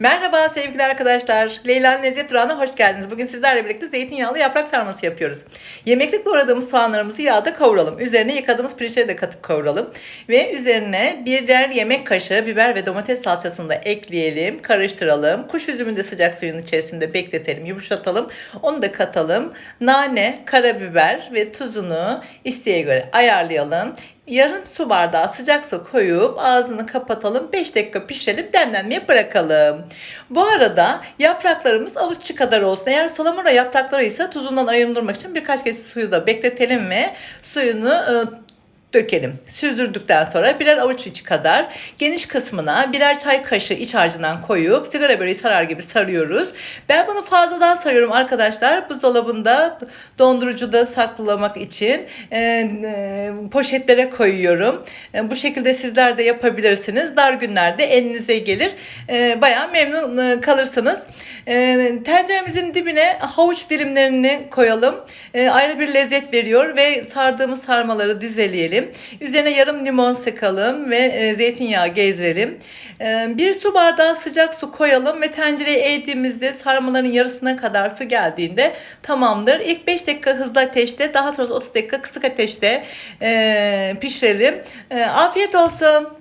Merhaba sevgili arkadaşlar. Leyla'nın Lezzet Durağı'na hoş geldiniz. Bugün sizlerle birlikte zeytinyağlı yaprak sarması yapıyoruz. Yemeklik doğradığımız soğanlarımızı yağda kavuralım. Üzerine yıkadığımız pirinçleri de katıp kavuralım. Ve üzerine birer yemek kaşığı biber ve domates salçasını da ekleyelim. Karıştıralım. Kuş üzümünü de sıcak suyun içerisinde bekletelim. Yumuşatalım. Onu da katalım. Nane, karabiber ve tuzunu isteğe göre ayarlayalım. Yarım su bardağı sıcak su koyup ağzını kapatalım. 5 dakika pişirelim demlenmeye bırakalım. Bu arada yapraklarımız avuççu kadar olsun. Eğer salamura yaprakları ise tuzundan arındırmak için birkaç kez suyu da bekletelim ve suyunu e, dökelim. Süzdürdükten sonra birer avuç içi kadar geniş kısmına birer çay kaşığı iç harcından koyup sigara böreği sarar gibi sarıyoruz. Ben bunu fazladan sarıyorum arkadaşlar. Buzdolabında dondurucuda saklamak için e, e, poşetlere koyuyorum. E, bu şekilde sizler de yapabilirsiniz. Dar günlerde elinize gelir. E, bayağı memnun e, kalırsınız. E, tenceremizin dibine havuç dilimlerini koyalım. E, ayrı bir lezzet veriyor ve sardığımız sarmaları dizeleyelim. Üzerine yarım limon sıkalım ve e, zeytinyağı gezdirelim. E, bir su bardağı sıcak su koyalım ve tencereye eğdiğimizde sarmaların yarısına kadar su geldiğinde tamamdır. İlk 5 dakika hızlı ateşte daha sonra 30 dakika kısık ateşte e, pişirelim. Afiyet olsun.